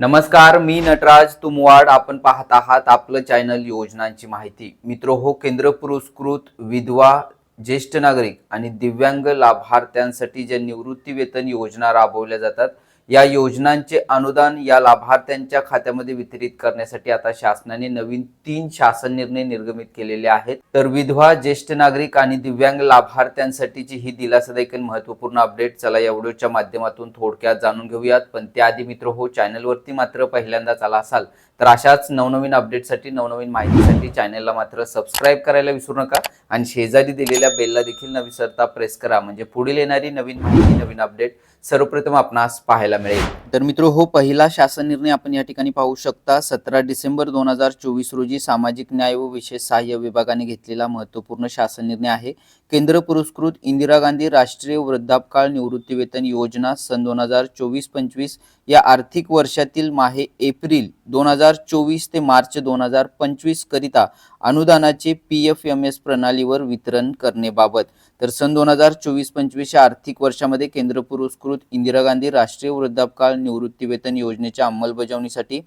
नमस्कार मी नटराज तुमवाड. आपण पाहत आहात आपलं चॅनल योजनांची माहिती. मित्र हो केंद्र पुरस्कृत विधवा ज्येष्ठ नागरिक आणि दिव्यांग लाभार्थ्यांसाठी ज्या निवृत्ती वेतन योजना राबवल्या जातात या योजनांचे अनुदान या लाभार्थ्यांच्या खात्यामध्ये वितरित करण्यासाठी आता शासनाने नवीन तीन शासन निर्णय निर्गमित केलेले आहेत. तर विधवा ज्येष्ठ नागरिक आणि दिव्यांग लाभार्थ्यांसाठीची ही दिलासादायक महत्त्वपूर्ण अपडेट चला या व्हिडिओच्या माध्यमातून थोडक्यात जाणून घेऊयात. पण त्याआधी मित्र हो चॅनलवरती मात्र पहिल्यांदाच आला असाल तर अशाच नवनवीन अपडेटसाठी नवनवीन माहितीसाठी चॅनलला मात्र सबस्क्राईब करायला विसरू नका. आणि शेजारी दिलेल्या बेलला देखील न विसरता प्रेस करा. म्हणजे पुढील येणारी नवीन माहिती नवीन अपडेट सर्वप्रथम आपणास पाहायला मिळेल. तर मित्र हो पहिला शासन निर्णय आपण या ठिकाणी पाहू शकता. सतरा डिसेंबर दोन हजार चोवीस रोजी सामाजिक न्याय व विशेष सहाय्य विभागाने घेतलेला महत्त्वपूर्ण शासन निर्णय आहे. केंद्र पुरस्कृत इंदिरा गांधी राष्ट्रीय वृद्धापकाळ निवृत्ती वेतन योजना सन दोन हजार चोवीस पंचवीस या आर्थिक वर्षातील माहे एप्रिल दोन हजार चोवीस ते मार्च दोन हजार पंचवीस करिता अनुदानाचे पी एफ एम एस प्रणाली प्रणालीवर वितरण करण्याबाबत. तर सन दोन हजार चोवीस पंचवीस या आर्थिक वर्षामध्ये केंद्र पुरस्कृत इंदिरा गांधी राष्ट्रीय वृद्धापकाळ निवृत्तीवेतन योजनेच्या अंमलबजावणीसाठी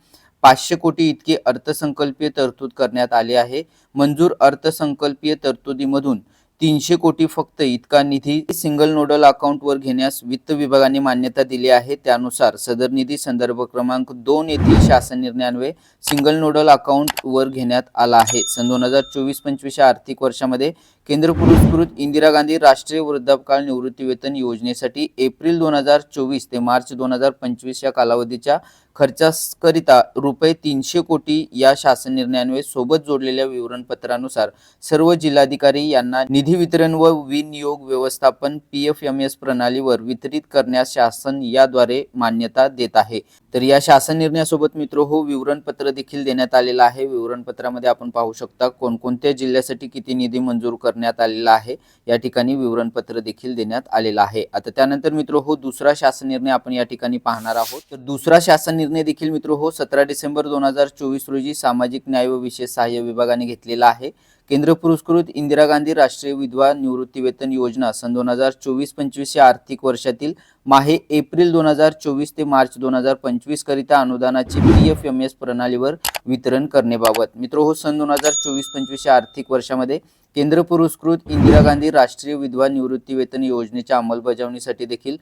पाचशे कोटी इतके अर्थसंकल्पीय तरतूद करण्यात आले आहे. मंजूर अर्थसंकल्पीय तरतुदीमधून तीनशे कोटी फक्त इतका निधी सिंगल नोडल अकाउंटवर घेण्यास वित्त विभागाने मान्यता दिली आहे. त्यानुसार सदर निधी संदर्भ क्रमांक दोन येथील शासन निर्णयान्वये सिंगल नोडल अकाउंटवर घेण्यात आला आहे. सन दोन हजार चोवीस पंचवीस या आर्थिक वर्षामध्ये केंद्र पुरस्कृत इंदिरा गांधी राष्ट्रीय वृद्धापकाळ निवृत्ती वेतन योजनेसाठी एप्रिल दोन हजार चोवीस ते मार्च दोन हजार पंचवीस या कालावधीच्या खर्चाकरिता रुपये तीनशे कोटी या शासन निर्णयान्वये सोबत जोडलेल्या विवरणपत्रानुसार सर्व जिल्हाधिकारी यांना निधी वितरण व विनियोग व्यवस्थापन पी एफ एम एस प्रणालीवर वितरित करण्यास शासन याद्वारे मान्यता देत आहे. तर या शासन निर्णयासोबत मित्र हो विवरणपत्र देखील देण्यात आलेलं आहे. विवरणपत्रामध्ये आपण पाहू शकता कोणकोणत्या जिल्ह्यासाठी किती निधी मंजूर करण्यात आलेला आहे. या ठिकाणी विवरणपत्र देखील देण्यात आलेलं आहे. आता त्यानंतर मित्र हो दुसरा शासन निर्णय आपण या ठिकाणी पाहणार आहोत. तर दुसरा शासन निर्णय देखील मित्र हो सतरा डिसेंबर दोन हजार चोवीस रोजी सामाजिक न्याय व विशेष सहाय्य विभागाने घेतलेला आहे. केंद्र पुरस्कृत इंदिरा गांधी राष्ट्रीय विधवा निवृत्ती वेतन योजना सन दोन हजार चोवीस पंचवीस या आर्थिक वर्षातील माहे एप्रिल दोन हजार चोवीस ते मार्च दोन हजार पंचवीस करिता अनुदानाचे पी एफ एम एस प्रणालीवर वितरण करण्याबाबत. मित्र हो सन दोन हजार चोवीस पंचवीस या आर्थिक वर्षामध्ये केंद्र पुरस्कृत इंदिरा गांधी राष्ट्रीय विधवा निवृत्ती वेतन योजनेच्या अंमलबजावणीसाठी देखील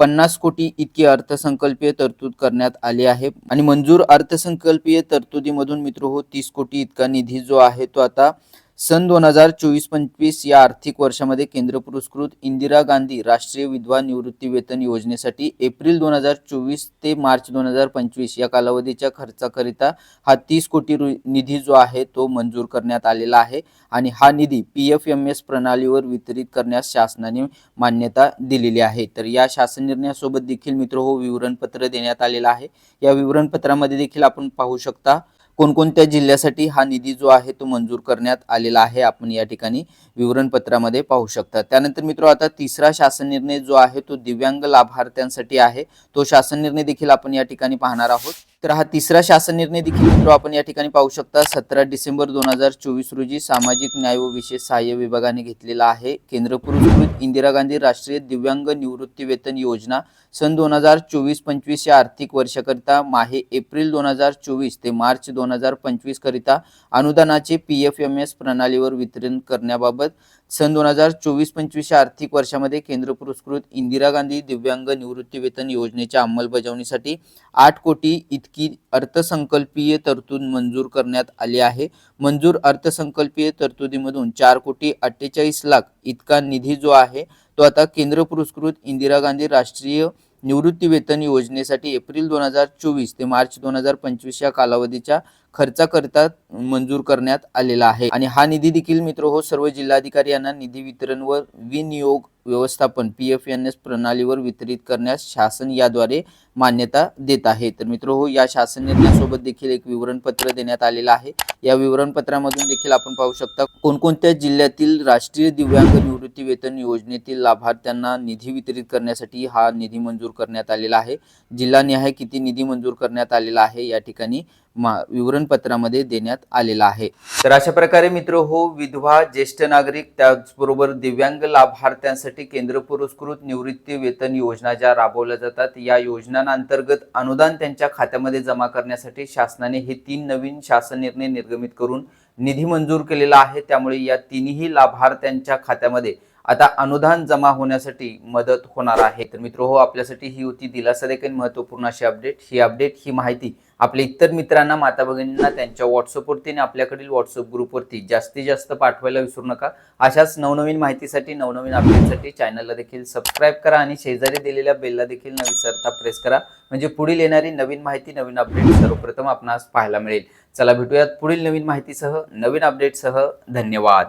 पन्नास कोटी इतकी अर्थसंकल्पीय तरतूद करण्यात आली आहे. आणि मंजूर अर्थसंकल्पीय तरतुदीमधून मित्र हो तीस कोटी इतका निधी जो आहे तो आता सन दोन हजार चोवीस पंचवीस या आर्थिक वर्षामध्ये केंद्र पुरस्कृत इंदिरा गांधी राष्ट्रीय विधवा निवृत्ती वेतन योजनेसाठी एप्रिल दोन हजार चोवीस ते मार्च दोन हजार पंचवीस या कालावधीच्या खर्चाकरिता हा तीस कोटी रु निधी जो आहे तो मंजूर करण्यात आलेला आहे आणि हा निधी पी एफ एम एस प्रणालीवर वितरित करण्यास शासनाने मान्यता दिलेली आहे. तर या शासन निर्णयासोबत देखील मित्र हो विवरणपत्र देण्यात आलेलं आहे. या विवरणपत्रामध्ये देखील आपण पाहू शकता कोणकोणत्या जिल्ह्यासाठी हा निधी जो आहे तो मंजूर करण्यात आलेला आहे आपण या ठिकाणी विवरणपत्रामध्ये पाहू शकता. त्यानंतर मित्र आता तिसरा शासन निर्णय जो आहे तो दिव्यांग लाभार्थ्यांसाठी आहे. तो शासन निर्णय देखील आपण या ठिकाणी पाहणार आहोत. तर हा तिसरा शासन निर्णय देखील मित्र आपण या ठिकाणी पाहू शकता सतरा डिसेंबर दोन हजार चोवीस रोजी सामाजिक न्याय व विशेष सहाय्य विभागाने घेतलेला आहे. केंद्र पुरस्कृत इंदिरा गांधी राष्ट्रीय दिव्यांग निवृत्ती वेतन योजना सन दोन हजार चोवीस पंचवीस या आर्थिक वर्षाकरिता माहे एप्रिल दोन हजार चोवीस ते मार्च दोन हजार पंचवीस करिता अनुदानाचे पी एफ एम एस प्रणालीवर वितरण करण्याबाबत सन दोन हजार चोवीस पंचवीस या आर्थिक वर्षामध्ये केंद्र पुरस्कृत इंदिरा गांधी दिव्यांग निवृत्ती वेतन योजनेच्या अंमलबजावणीसाठी आठ कोटी इतकी अर्थसंकल्पीय तरतूद मंजूर करण्यात आली आहे. मंजूर अर्थसंकल्पीय तरतुदीमधून चार कोटी अठ्ठेचाळीस लाख इतका निधी जो आहे तो आता केंद्र पुरस्कृत इंदिरा गांधी राष्ट्रीय निवृत्ती वेतन योजनेसाठी एप्रिल दोन हजार चोवीस ते मार्च दोन हजार पंचवीस या कालावधीच्या खर्चाकरिता मंजूर करण्यात आलेला आहे. आणि हा निधी देखील मित्र हो सर्व जिल्हाधिकारी यांना निधी वितरण व विनियोग व्यवस्थापन पी एफ एन एस प्रणालीवर वितरित करण्यास शासन याद्वारे मान्यता देत आहे. तर मित्र हो या शासन निर्णयासोबत देखील एक विवरणपत्र देण्यात आलेलं आहे. या विवरणपत्रामधून देखील आपण पाहू शकता कोणकोणत्या जिल्ह्यातील राष्ट्रीय दिव्यांग निवृत्ती वेतन योजनेतील लाभार्थ्यांना निधी वितरित करण्यासाठी हा निधी मंजूर करण्यात आलेला आहे. जिल्हानिहाय किती निधी मंजूर करण्यात आलेला आहे या ठिकाणी विवरणपत्रामध्ये देण्यात आलेला आहे. तर अशा प्रकारे मित्र हो विधवा ज्येष्ठ नागरिक त्याचबरोबर दिव्यांग लाभार्थ्यांसाठी केंद्र पुरस्कृत निवृत्ती वेतन योजना ज्या राबवल्या जातात या योजनांतर्गत अनुदान त्यांच्या खात्यामध्ये जमा करण्यासाठी शासनाने हे तीन नवीन शासन निर्णय निर्गमित करून निधी मंजूर केलेला आहे. त्यामुळे या तिन्ही लाभार्थ्यांच्या खात्यामध्ये आता अनुदान जमा होण्यासाठी मदत होणार आहे. तर मित्र हो आपल्यासाठी ही होती दिलासा देखील महत्त्वपूर्ण अशी अपडेट. ही अपडेट ही माहिती आपल्या इतर मित्रांना माता भगिनींना त्यांच्या व्हॉट्सअपवरती आणि आपल्याकडील व्हॉट्सअप ग्रुपवरती जास्तीत जास्त पाठवायला विसरू नका. अशाच नवनवीन माहितीसाठी नवनवीन अपडेटसाठी चॅनलला देखील सबस्क्राईब करा आणि शेजारी दिलेल्या बेलला देखील न विसरता प्रेस करा. म्हणजे पुढील येणारी नवीन माहिती नवीन अपडेट सर्वप्रथम आपणास पाहायला मिळेल. चला भेटूयात पुढील नवीन माहितीसह नवीन अपडेटसह धन्यवाद.